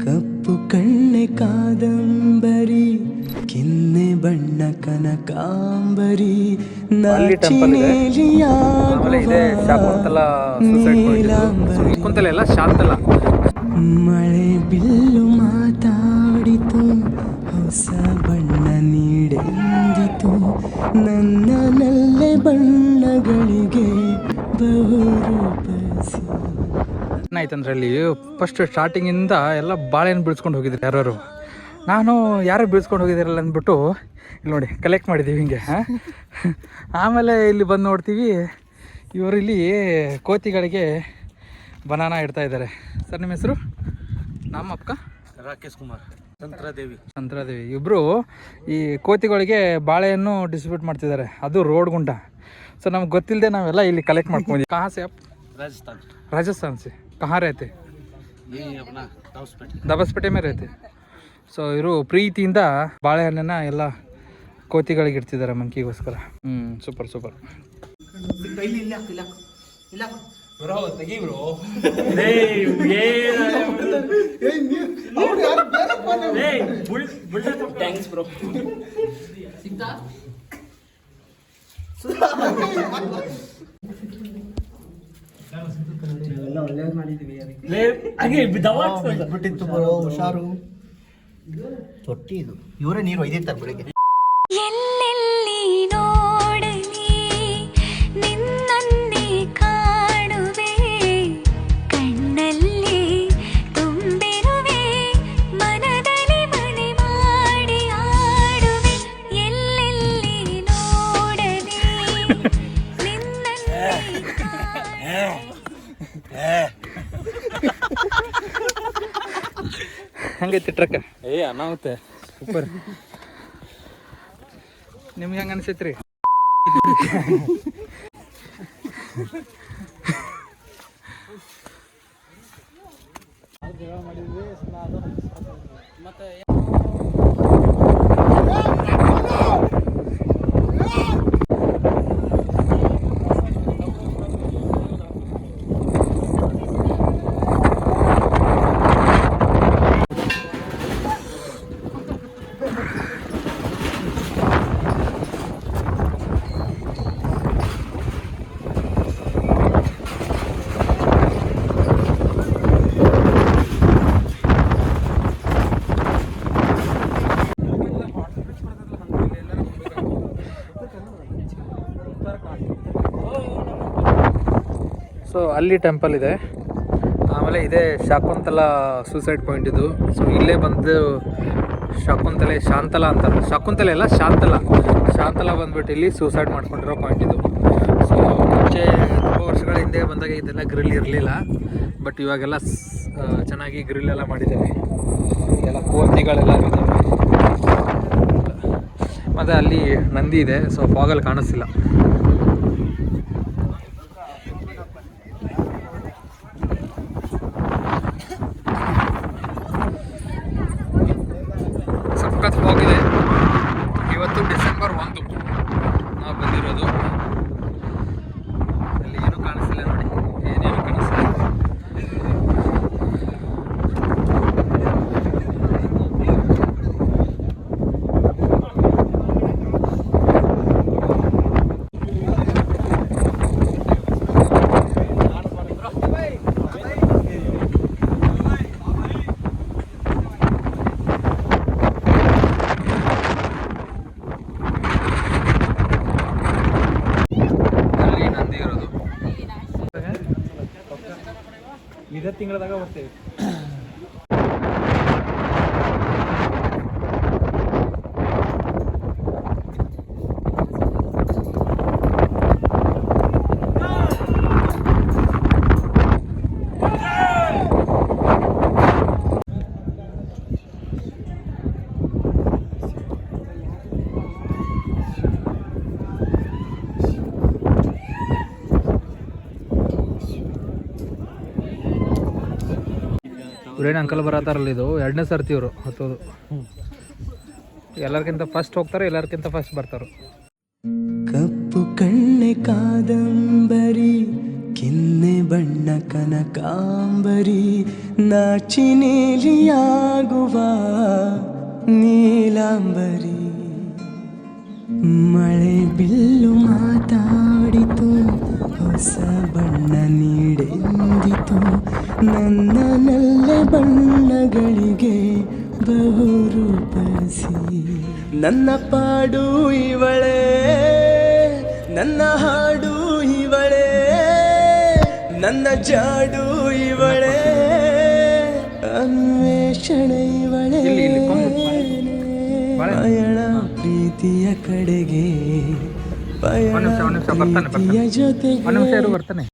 ಕಪ್ಪು ಕಣ್ಣೆ ಕಾದಂಬರಿ ಕಿನ್ನೆ ಬಣ್ಣ ಕನಕಾಂಬರಿ ಮಳೆ ಬಿಲ್ಲು ಮಾತಾಡಿತು ಹೊಸ ಬಣ್ಣ ನೀಡಿತು ನನ್ನ ನಲ್ಲೆ ಬಣ್ಣಗಳಿಗೆ ಬಹುರೂಪಸಿ ಏನಾಯ್ತು ಅಂದ್ರೆ ಅಲ್ಲಿ ಫಸ್ಟ್ ಸ್ಟಾರ್ಟಿಂಗಿಂದ ಎಲ್ಲ ಬಾಳೆಹಣ್ಣು ಬಿಡಿಸ್ಕೊಂಡು ಹೋಗಿದ್ರು ಯಾರು ನಾನು ಯಾರು ಬಿಳ್ಸ್ಕೊಂಡು ಹೋಗಿದಿರಲ್ಲ ಅಂದ್ಬಿಟ್ಟು ಇಲ್ಲಿ ನೋಡಿ ಕಲೆಕ್ಟ್ ಮಾಡಿದ್ದೀವಿ ಹಿಂಗೆ ಆಮೇಲೆ ಇಲ್ಲಿ ಬಂದು ನೋಡ್ತೀವಿ ಇವರು ಇಲ್ಲಿ ಕೋತಿಗಳಿಗೆ ಬನಾನಾ ಇಡ್ತಾ ಇದ್ದಾರೆ. ಸರ್ ನಿಮ್ಮ ಹೆಸರು? ನಮ್ಮ ಅಕ್ಕ ರಾಕೇಶ್ ಕುಮಾರ್. ಚಂದ್ರಾದೇವಿ ಚಂದ್ರಾದೇವಿ ಇಬ್ಬರು ಈ ಕೋತಿಗಳಿಗೆ ಬಾಳೆಯನ್ನು ಡಿಸ್ಟ್ರಿಬ್ಯೂಟ್ ಮಾಡ್ತಿದ್ದಾರೆ. ಅದು ರೋಡ್ ಗುಂಟ ಸೊ ನಮ್ಗೆ ಗೊತ್ತಿಲ್ಲದೆ ನಾವೆಲ್ಲ ಇಲ್ಲಿ ಕಲೆಕ್ಟ್ ಮಾಡ್ಕೊಂಡಿದ್ದೀವಿ. ಕಾಸೆ ರಾಜಸ್ಥಾನ್. ರಾಜಸ್ಥಾನ್ ಸಿ कहाँ रहते यही अपना हाउसपेट ದಬಸ್ಪೇಟೆ ಮೇಲೆ ಐತೆ ಸೊ ಇವರು ಪ್ರೀತಿಯಿಂದ ಬಾಳೆಹಣ್ಣನ್ನ ಎಲ್ಲ ಕೋತಿಗಳಿಗೆ ಇಡ್ತಿದ್ದಾರೆ ಮಂಕಿಗೋಸ್ಕರ ಹ್ಞೂ ಸೂಪರ್ ಸೂಪರ್ ಬಿಟ್ಟಿತ್ತು ಬರೋ ಹುಷಾರು. ತೊಟ್ಟಿ ಇದು. ಇವರೇ ನೀರು ಒಯ್ದಿರ್ತಾರೆ ಬೆಳಿಗ್ಗೆ ಹಂಗೈತಿ ಟ್ರಕ್ ಏ ಅನಾಹುತ. ಸೂಪರ್ ನಿಮ್ಗೆ ಹೆಂಗೆ ಅನ್ಸೈತ್ರಿ? ಸೊ ಅಲ್ಲಿ ಟೆಂಪಲ್ ಇದೆ. ಆಮೇಲೆ ಇದೇ ಶಾಕುಂತಲ ಸೂಸೈಡ್ ಪಾಯಿಂಟ್ ಇದು. ಸೊ ಇಲ್ಲೇ ಬಂದು ಶಾಕುಂತಲೆ ಶಾಂತಲ ಅಂತ ಶಾಕುಂತಲೆ ಅಲ್ಲ, ಶಾಂತಲ. ಶಾಂತಲ ಬಂದ್ಬಿಟ್ಟು ಇಲ್ಲಿ ಸೂಸೈಡ್ ಮಾಡ್ಕೊಂಡಿರೋ ಪಾಯಿಂಟ್ ಇದು. ಸೊ ಮುಂಚೆ ತುಂಬ ವರ್ಷಗಳ ಹಿಂದೆ ಬಂದಾಗ ಇದೆಲ್ಲ ಗ್ರಿಲ್ ಇರಲಿಲ್ಲ. ಬಟ್ ಇವಾಗೆಲ್ಲ ಚೆನ್ನಾಗಿ ಗ್ರಿಲ್ ಎಲ್ಲ ಮಾಡಿದ್ದಾರೆ ಎಲ್ಲ ಕೋತಿಗಳೆಲ್ಲ ಇದ್ದಾವೆ ಮತ್ತು ಅಲ್ಲಿ ನಂದಿ ಇದೆ ಸೊ ಫಾಗಲ್ಲಿ ಕಾಣಿಸ್ತಿಲ್ಲ. ಸಖತ್ ಹೋಗಿದೆ. ಇವತ್ತು ಡಿಸೆಂಬರ್ ಒಂದು. ನಾವು ಬಂದಿರೋದು ಅಲ್ಲಿ ಏನೂ ಕಾಣಿಸ್ತಿಲ್ಲ ನೋಡಿ ಏನೇನು ಕಾಣಿಸ್ತಿಲ್ಲ ಅಲ್ಲಿ ನಂದಿ ಇರೋದು ಇದೇ ತಿಂಗಳದಾಗ ಬರ್ತೇವೆ ಇವ್ರೇನು ಅಂಕಲ್ ಬರತ್ತಾರಲ್ಲ ಇದು? ಎರಡನೇ ಸರ್ತಿ ಇವರು ಹತ್ತೋದು. ಎಲ್ಲರಿಗಿಂತ ಫಸ್ಟ್ ಹೋಗ್ತಾರೆ ಎಲ್ಲರಿಗಿಂತ ಫಸ್ಟ್ ಬರ್ತಾರೆ. ಕಪ್ಪು ಕಣ್ಣೆ ಕಾದಂಬರಿ, ಕಿನ್ನೆ ಬಣ್ಣ ಕನಕಾಂಬರಿ ನಾಚಿನೇಲಿಯಾಗುವ ನೀಲಾಂಬರಿ. ಮಳೆ ಬಿಲ್ಲು ಮಾತಾಡಿತು, ಹೊಸ ಬಣ್ಣ ನೀಡೆಂದಿತು, ನನ್ನ ನನ್ನ ಪಾಡು ಇವಳೆ ನನ್ನ ಹಾಡು ಇವಳೆ ನನ್ನ ಜಾಡು ಇವಳೆ ಅನ್ವೇಷಣೆ ಇವಳೆ. ಪಯಣ ಪ್ರೀತಿಯ ಕಡೆಗೆ ಪಯಣ ಪ್ರೀತಿಯ ಜೊತೆಗೆ.